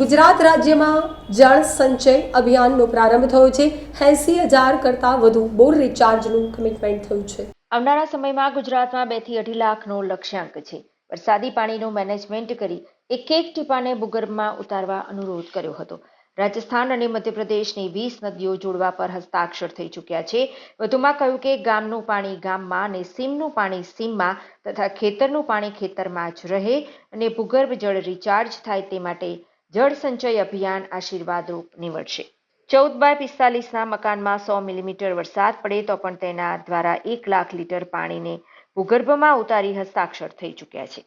ગુજરાત રાજ્યમાં જળ સંચય અભિયાનનો પ્રારંભ થયો છે. એંસી હજાર કરતાં વધુ બોર રિચાર્જનું કમિટમેન્ટ થયું છે. આવનારા સમયમાં ગુજરાતમાં બેથી અઢી લાખનો લક્ષ્યાંક છે. વરસાદી પાણીનું મેનેજમેન્ટ કરી એક એક ટીપાને ભૂગર્ભમાં ઉતારવા અનુરોધ કર્યો હતો. રાજસ્થાન અને મધ્યપ્રદેશની વીસ નદીઓ જોડવા પર હસ્તાક્ષર થઈ ચૂક્યા છે. વધુમાં કહ્યું કે ગામનું પાણી ગામમાં અને સીમનું પાણી સીમમાં તથા ખેતરનું પાણી ખેતરમાં જ રહે અને ભૂગર્ભ જળ રિચાર્જ થાય તે માટે જળ સંચય અભિયાન આશીર્વાદરૂપ નીવડશે. ચૌદ બાય પિસ્તાલીસના મકાનમાં સો મિલીમીટર વરસાદ પડે તો પણ તેના દ્વારા એક લાખ લીટર પાણીને ભૂગર્ભમાં ઉતારી હસ્તાક્ષર થઈ ચૂક્યા છે.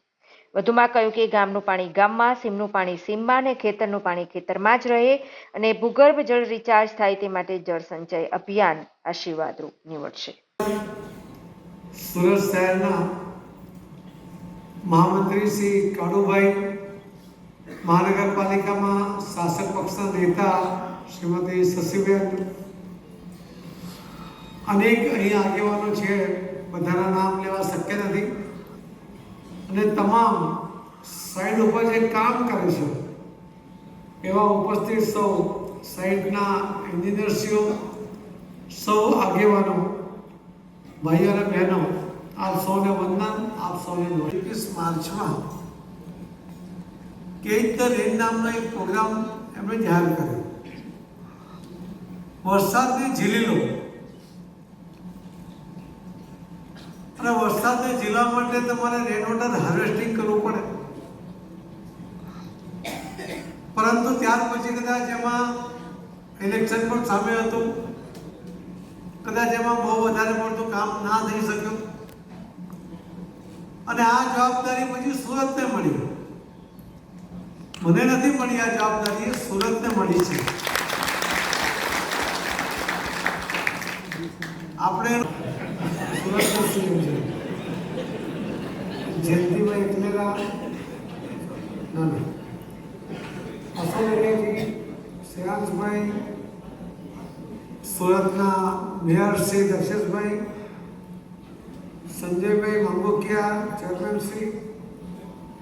વધુમાં કહ્યું કે ગામનું પાણી ગામમાં, સીમનું પાણી સીમમાં અને ખેતરનું પાણી ખેતરમાં જ રહે અને ભૂગર્ભ જળ રિચાર્જ થાય તે માટે જળ સંચય અભિયાન આશીર્વાદરૂપ નીવડશે. સુરત શહેરના મહામંત્રી શ્રી કાળુભાઈ મહાનગરપાલિકામાં શાસક પક્ષના નેતા શ્રીમતી શશીબેન અનેક અહીં આગેવાનો છે. બધાના નામ લેવા શક્ય નથી. અને તમામ સાઈડ ઉપર જે કામ કરે છે, એવા ઉપસ્થિત સૌ સાઈડના એન્જિનિયર્સીઓ સૌ આગેવાનો, ભાઈઓ અને બહેનો, આપ સૌને વંદન, આપ સૌને એકવીસ માર્ચમાં કેચ ધ રેન નામનો એક પ્રોગ્રામ એમણે જાહેર કર્યો. વરસાદને ઝીલી લો અને વરસાદને ઝીલવા માટે તમારે રેન વોટર હાર્વેસ્ટિંગ કરવું પડે. પરંતુ ત્યાર પછી કદાચ એમાં ઇલેક્શન પણ સામે હતું. કદાચ એમાં બહુ વધારે પડતું કામ ના થઈ શક્યું. અને આ જવાબદારી પછી સુરતને મળી. મને નથી મળી આ જવાબદારી સુરતને મળી છે. આપણે જયંતિભાઈ એકલેરા ના ના. અશોકભાઈ શ્રેયાંશભાઈ, સુરતના મેયર દક્ષેશભાઈ સંજયભાઈ મંગોકિયા, ચેરમેન શ્રી,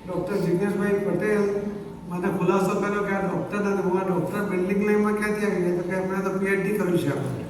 ડૉક્ટર જિગ્નેશભાઈ પટેલ મને ખુલાસો કર્યો કે આ ડૉક્ટર નથી હું આ ડૉક્ટર બિલ્ડિંગ લાઈનમાં ક્યાંથી આવી ગયા તો કે એમણે તો પીએચડી કર્યું છે આપણે